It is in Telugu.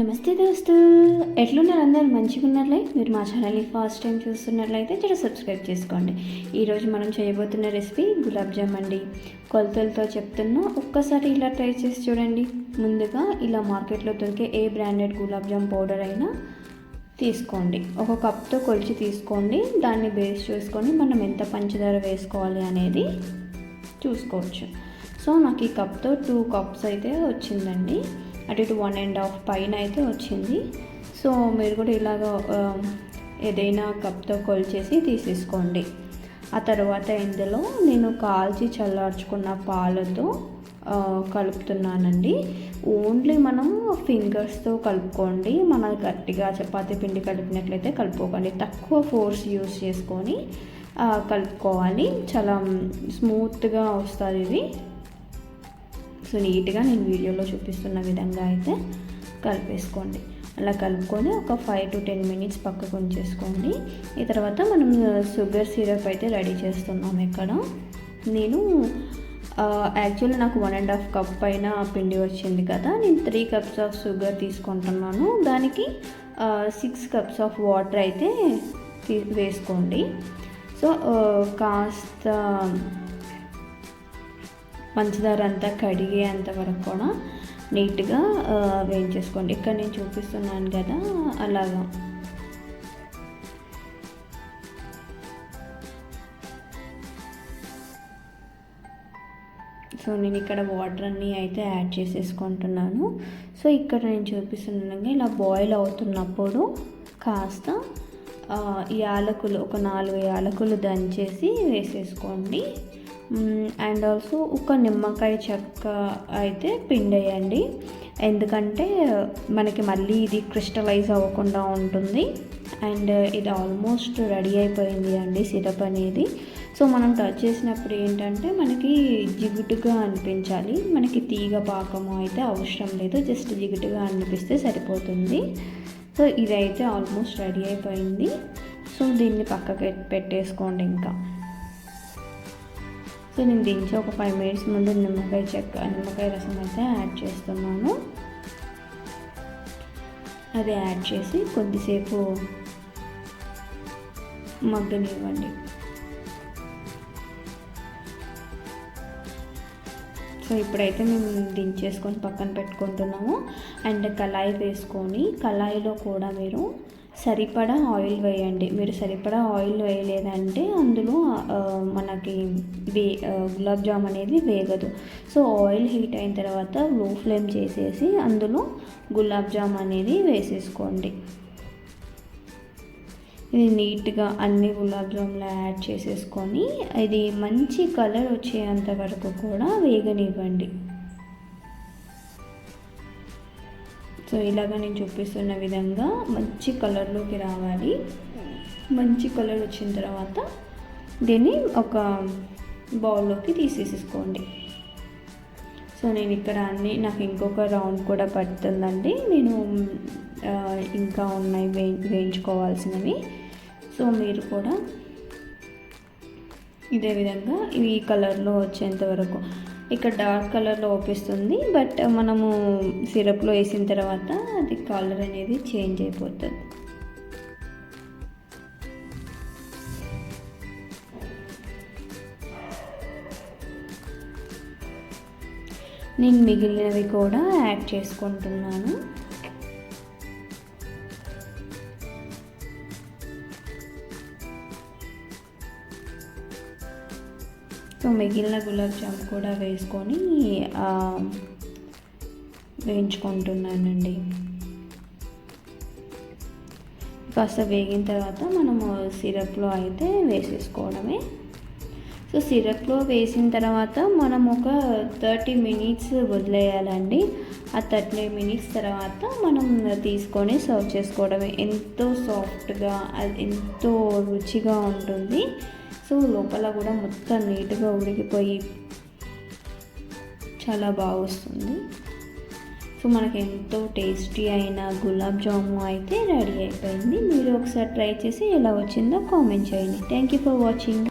నమస్తే దోస్తు. ఎట్లున్నారు అందరు? మంచిగా ఉన్నారులే? మీరు మా ఛానల్ని ఫస్ట్ టైం చూస్తున్నట్లయితే జర సబ్స్క్రైబ్ చేసుకోండి. ఈరోజు మనం చేయబోతున్న రెసిపీ గులాబ్ జామ్ అండి కొలతలతో చెప్తున్నా ఒక్కసారి ఇలా ట్రై చేసి చూడండి. ముందుగా ఇలా మార్కెట్లో దొరికే ఏ బ్రాండెడ్ గులాబ్ జామ్ పౌడర్ అయినా తీసుకోండి. ఒక కప్తో కొలిచి తీసుకోండి. దాన్ని బేస్ చేసుకొని మనం ఎంత పంచదార వేసుకోవాలి అనేది చూసుకోవచ్చు. సో నాకు ఈ కప్తో టూ కప్స్ అయితే వచ్చిందండి. అటు ఇటు వన్ అండ్ హాఫ్ పైన అయితే వచ్చింది. సో మీరు కూడా ఇలాగ um, ఏదైనా కప్తో కొలిచేసి తీసేసుకోండి. ఆ తర్వాత ఇందులో నేను కాల్చి చల్లార్చుకున్న పాలతో కలుపుతున్నానండి. ఓన్లీ మనం ఫింగర్స్తో కలుపుకోండి. మన గట్టిగా చపాతీ పిండి కలిపినట్లయితే కలుపుకోకండి. తక్కువ ఫోర్స్ యూస్ చేసుకొని కలుపుకోవాలి. చాలా um, స్మూత్గా వస్తుంది ఇది. సో నీట్గా నేను వీడియోలో చూపిస్తున్న విధంగా అయితే కలిపేసుకోండి. అలా కలుపుకొని ఒక ఫైవ్ టు టెన్ మినిట్స్ పక్కకు ఉంచేసుకోండి. ఈ తర్వాత మనం షుగర్ సిరప్ అయితే రెడీ చేస్తున్నాం ఇక్కడ. నేను యాక్చువల్లీ నాకు వన్ అండ్ హాఫ్ కప్ పైన పిండి వచ్చింది కదా నేను త్రీ కప్స్ ఆఫ్ షుగర్ తీసుకుంటున్నాను. దానికి సిక్స్ కప్స్ ఆఫ్ వాటర్ అయితే తీ వేసుకోండి. సో కాస్త పంచదార అంతా కడిగేంత వరకు కూడా నీట్గా వేయించేసుకోండి. ఇక్కడ నేను చూపిస్తున్నాను కదా అలాగా. సో నేను ఇక్కడ వాటర్ అన్నీ అయితే యాడ్ చేసేసుకుంటున్నాను. సో ఇక్కడ నేను చూపిస్తున్నాను ఇలా బాయిల్ అవుతున్నప్పుడు కాస్త యాలకులు ఒక నాలుగు యాలకులు దంచేసి వేసేసుకోండి. అండ్ ఆల్సో ఒక నిమ్మకాయ చెక్క అయితే పిండేయండి. ఎందుకంటే మనకి మళ్ళీ ఇది క్రిస్టలైజ్ అవ్వకుండా ఉంటుంది. అండ్ ఇది ఆల్మోస్ట్ రెడీ అయిపోయింది అండి సిరప్ అనేది. సో మనం టచ్ చేసినప్పుడు ఏంటంటే మనకి జిగుటుగా అనిపించాలి. మనకి తీగ పాకము అయితే అవసరం లేదు. జస్ట్ జిగుటుగా అనిపిస్తే సరిపోతుంది. సో ఇదైతే ఆల్మోస్ట్ రెడీ అయిపోయింది. సో దీన్ని పక్కకి పెట్టేసుకోండి ఇంకా. సో నేను దించి ఒక ఫైవ్ మినిట్స్ ముందు నిమ్మకాయ చెక్క నిమ్మకాయ రసం అయితే యాడ్ చేస్తున్నాను. అది యాడ్ చేసి కొద్దిసేపు మగ్గనివ్వండి. సో ఇప్పుడైతే మేము దించేసుకొని పక్కన పెట్టుకుంటున్నాము. అండ్ కళాయి వేసుకొని కళాయిలో కూడా మీరు సరిపడా ఆయిల్ వేయండి. మీరు సరిపడా ఆయిల్ వేయలేదంటే అందులో మనకి వే గులాబ్ జామ్ అనేది వేగదు. సో ఆయిల్ హీట్ అయిన తర్వాత లో ఫ్లేమ్ చేసేసి అందులో గులాబ్ జామ్ అనేది వేసేసుకోండి. ఇది నీట్గా అన్ని గులాబ్ జామ్లో యాడ్ చేసేసుకొని ఇది మంచి కలర్ వచ్చేంత వరకు కూడా వేగనివ్వండి. సో ఇలాగ నేను చూపిస్తున్న విధంగా మంచి కలర్లోకి రావాలి. మంచి కలర్ వచ్చిన తర్వాత దీన్ని ఒక బౌల్లోకి తీసేసుకోండి సో నేను ఇక్కడ అన్ని నాకు ఇంకొక రౌండ్ కూడా పడుతుందండి. నేను ఇంకా ఉన్నాయి వే వేయించుకోవాల్సినవి. సో మీరు కూడా ఇదే విధంగా ఈ కలర్లో వచ్చేంత వరకు. ఇక్కడ డార్క్ కలర్లో ఓపిస్తుంది బట్ మనము సిరప్లో వేసిన తర్వాత అది కలర్ అనేది చేంజ్ అయిపోతుంది. నేను మిగిలినవి కూడా యాడ్ చేసుకుంటున్నాను. సో మిగిలిన గులాబ్ జామ్ కూడా వేసుకొని వేయించుకుంటున్నానండి. కాస్త వేగిన తర్వాత మనము సిరప్లో అయితే వేసేసుకోవడమే. సో సిరప్లో వేసిన తర్వాత మనం ఒక థర్టీ మినిట్స్ వదిలేయాలండి. ఆ థర్టీ మినిట్స్ తర్వాత మనం తీసుకొని సర్వ్ చేసుకోవడమే. ఎంతో సాఫ్ట్గా అది ఎంతో రుచిగా ఉంటుంది. సో లోపల కూడా మొత్తం నీట్గా ఉడికిపోయి చాలా బాగా వస్తుంది. సో మనకి ఎంతో టేస్టీ అయిన గులాబ్ జాము అయితే రెడీ అయిపోయింది. మీరు ఒకసారి ట్రై చేసి ఎలా వచ్చిందో కామెంట్ చేయండి. Thank you for watching